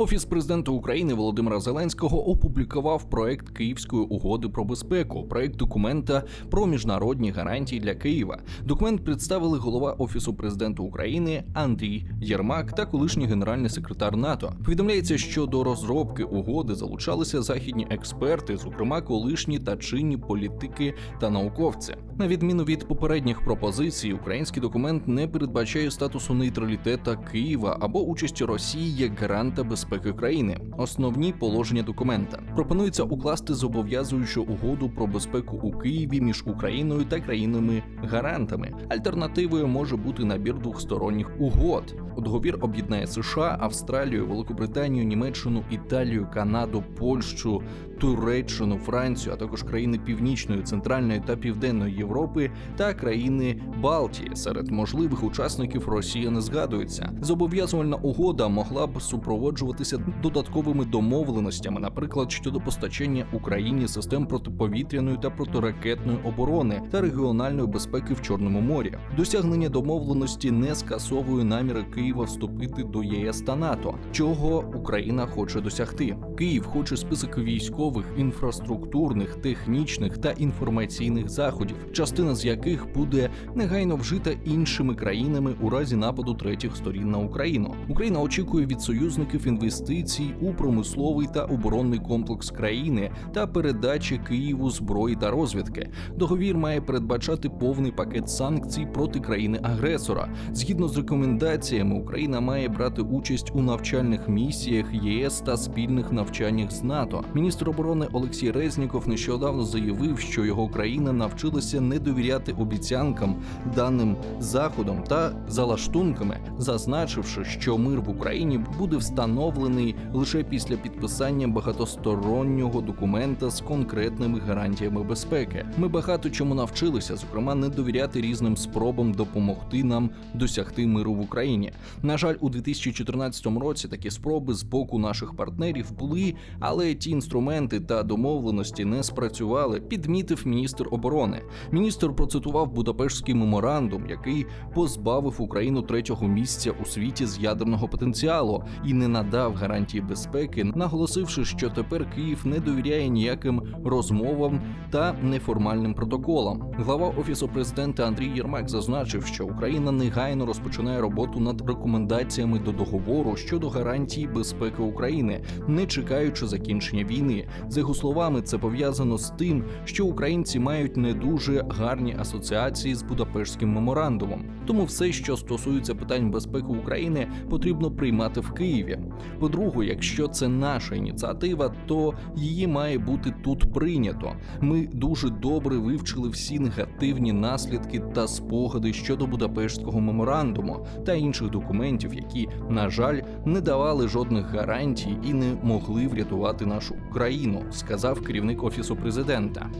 Офіс президента України Володимира Зеленського опублікував проект Київської угоди про безпеку, проект документа про міжнародні гарантії для Києва. Документ представили голова офісу президента України Андрій Єрмак та колишній генеральний секретар НАТО. Повідомляється, що до розробки угоди залучалися західні експерти, зокрема колишні та чинні політики та науковці. На відміну від попередніх пропозицій, український документ не передбачає статусу нейтралітета Києва або участі Росії як гаранта безпеки країни. Основні положення документа пропонується укласти зобов'язуючу угоду про безпеку у Києві між Україною та країнами-гарантами. Альтернативою може бути набір двохсторонніх угод. Договір об'єднає США, Австралію, Великобританію, Німеччину, Італію, Канаду, Польщу, Туреччину, Францію, а також країни Північної, Центральної та Південної Європи та країни Балтії. Серед можливих учасників Росія не згадується. Зобов'язувальна угода могла б супроводжуватися додатковими домовленостями, наприклад, щодо постачання Україні систем протиповітряної та протиракетної оборони та регіональної безпеки в Чорному морі. Досягнення домовленості не скасовує наміри Києва вступити до ЄС та НАТО, чого Україна хоче досягти. Київ хоче список військових, інфраструктурних, технічних та інформаційних заходів, частина з яких буде негайно вжита іншими країнами у разі нападу третіх сторін на Україну. Україна очікує від союзників інвестицій у промисловий та оборонний комплекс країни та передачі Києву зброї та розвідки. Договір має передбачати повний пакет санкцій проти країни-агресора. Згідно з рекомендаціями, Україна має брати участь у навчальних місіях ЄС та спільних навчаннях з НАТО. Міністр оборони Олексій Резніков нещодавно заявив, що його країна навчилася не довіряти обіцянкам даним заходом та залаштунками, зазначивши, що мир в Україні буде встановлений лише після підписання багатостороннього документа з конкретними гарантіями безпеки. Ми багато чому навчилися, зокрема, не довіряти різним спробам допомогти нам досягти миру в Україні. На жаль, у 2014 році такі спроби з боку наших партнерів були, але ті інструменти та домовленості не спрацювали. Підмітив міністр оборони. Міністр процитував Будапештський меморандум, який позбавив Україну третього місця у світі з ядерного потенціалу і не надав гарантії безпеки, наголосивши, що тепер Київ не довіряє ніяким розмовам та неформальним протоколам. Глава офісу президента Андрій Єрмак зазначив, що Україна негайно розпочинає роботу над рекомендаціями до договору щодо гарантії безпеки України, не чекаючи закінчення війни. За його словами, це пов'язано з тим, що українці мають не дуже гарні асоціації з Будапештським меморандумом. Тому все, що стосується питань безпеки України, потрібно приймати в Києві. По-друге, якщо це наша ініціатива, то її має бути тут прийнято. Ми дуже добре вивчили всі негативні наслідки та спогади щодо Будапештського меморандуму та інших документів, які, на жаль, не давали жодних гарантій і не могли врятувати нашу країну, сказав керівник офісу президента.